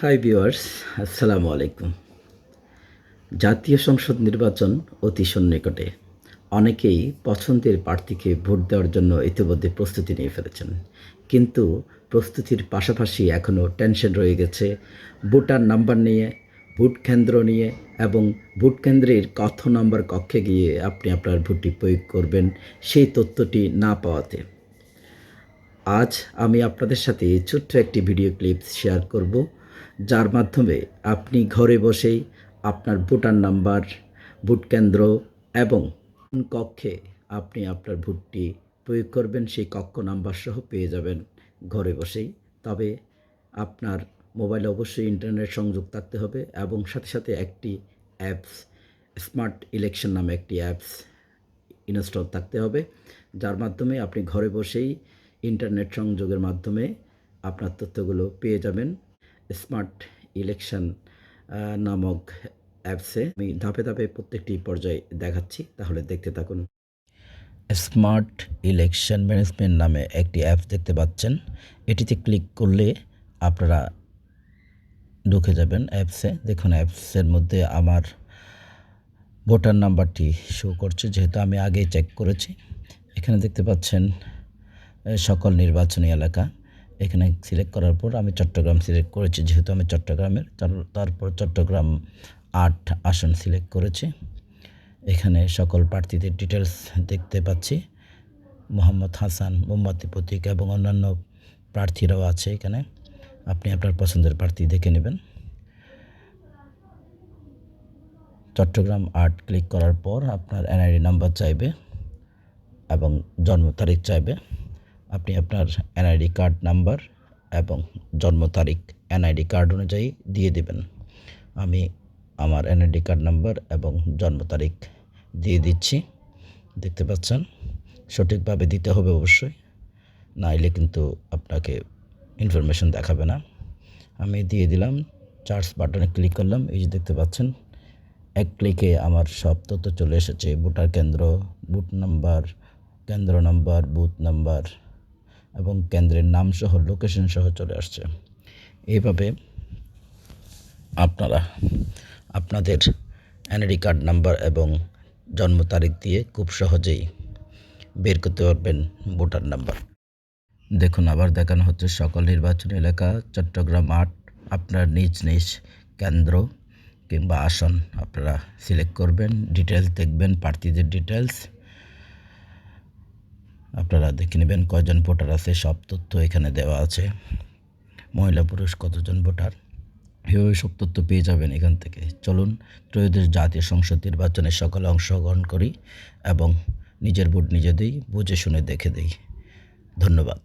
Hi viewers আসসালামু আলাইকুম। জাতীয় সংসদ নির্বাচন অতি সন্নিকটে। অনেকেই পছন্দের প্রার্থীকে ভোট দেওয়ার জন্য ইতিমধ্যে প্রস্তুতি নিয়ে ফেলেছেন। কিন্তু প্রস্তুতির পাশাপাশি এখনও টেনশন রয়ে গেছে ভোটার নাম্বার নিয়ে, ভোট কেন্দ্র নিয়ে এবং ভোট কেন্দ্রের কত নাম্বার কক্ষে গিয়ে আপনি আপনার ভোটটি প্রয়োগ করবেন সেই তথ্যটি না পাওয়াতে। আজ আমি আপনাদের সাথে ছোট্ট একটি ভিডিও ক্লিপ শেয়ার করব। যার মাধ্যমে আপনি ঘরে বসেই আপনার ভোটার নাম্বার, ভোট কেন্দ্র এবং কোন কক্ষে আপনি আপনার ভোটটি প্রয়োগ করবেন, সেই কক্ষ নাম্বার সহ পেয়ে যাবেন ঘরে বসেই। তবে আপনার মোবাইলে অবশ্যই ইন্টারনেট সংযোগ থাকতে হবে এবং সাথে সাথে একটি অ্যাপস, স্মার্ট ইলেকশন নামে একটি অ্যাপস ইনস্টল থাকতে হবে, যার মাধ্যমে আপনি ঘরে বসেই ইন্টারনেট সংযোগের মাধ্যমে আপনার তথ্যগুলো পেয়ে যাবেন। স্মার্ট ইলেকশন নামক অ্যাপসে আমি ধাপে ধাপে প্রত্যেকটি পর্যায়ে দেখাচ্ছি। তাহলে দেখতে থাকুন। স্মার্ট ইলেকশন ম্যানেজমেন্ট নামে একটি অ্যাপ দেখতে পাচ্ছেন। এটিতে ক্লিক করলে আপনারা ঢুকে যাবেন অ্যাপসে দেখুন অ্যাপসের মধ্যে আমার ভোটার নাম্বারটি শো করছে, যেহেতু আমি আগেই চেক করেছি। এখানে দেখতে পাচ্ছেন সকল নির্বাচনী এলাকা। এখানে সিলেক্ট করার পর আমি চট্টগ্রাম সিলেক্ট করেছি, যেহেতু আমি চট্টগ্রামের। তার- তারপর চট্টগ্রাম আট আসন সিলেক্ট করেছি। এখানে সকল প্রার্থীদের ডিটেলস দেখতে পাচ্ছি। মোহাম্মদ হাসান, মোমবাতি প্রতীক এবং অন্যান্য প্রার্থীরাও আছে এখানে। আপনি আপনার পছন্দের প্রার্থী দেখে নেবেন। চট্টগ্রাম আর্ট ক্লিক করার পর আপনার এনআইডি নাম্বার চাইবে এবং জন্ম তারিখ চাইবে। আপনি আপনার এনআইডি কার্ড নাম্বার এবং জন্ম তারিখ এনআইডি কার্ড অনুযায়ী দিয়ে দেবেন। আমি আমার এনআইডি কার্ড নাম্বার এবং জন্ম তারিখ দিয়ে দিচ্ছি। দেখতে পাচ্ছেন? সঠিকভাবে দিতে হবে অবশ্যই। নাইলে কিন্তু আপনাকে ইনফরমেশন দেখাবে না। আমি দিয়ে দিলাম চার্জ বাটনে ক্লিক করলাম। এই যে দেখতে পাচ্ছেন? এক ক্লিকে আমার সব তথ্য চলে এসেছে। ভোটার কেন্দ্র বুথ নাম্বার কেন্দ্র নাম্বার বুথ নাম্বার এবং কেন্দ্রের নাম সহ লোকেশন সহ চলে আসছে। এইভাবে আপনারা আপনাদের এনআইডি কার্ড নাম্বার এবং জন্ম তারিখ দিয়ে খুব সহজেই বের করতে পারবেন ভোটার নাম্বার। দেখুন, আবার দেখানো হচ্ছে সকল নির্বাচনী এলাকা, চট্টগ্রাম আট, আপনার নিজ নিজ কেন্দ্র কিংবা আসন আপনারা সিলেক্ট করবেন ডিটেলস দেখবেন, প্রার্থীদের ডিটেলস আপনারা দেখে নেবেন কয়জন ভোটার আছে, সব তথ্য এখানে দেওয়া আছে। মহিলা, পুরুষ, কতজন ভোটার? এভাবে সব তথ্য পেয়ে যাবেন এখান থেকে। চলুন, ত্রয়োদশ জাতীয় সংসদ নির্বাচনে সকলে অংশগ্রহণ করি এবং নিজের ভোট নিজে দিই বুঝে শুনে দেখে দিই। ধন্যবাদ।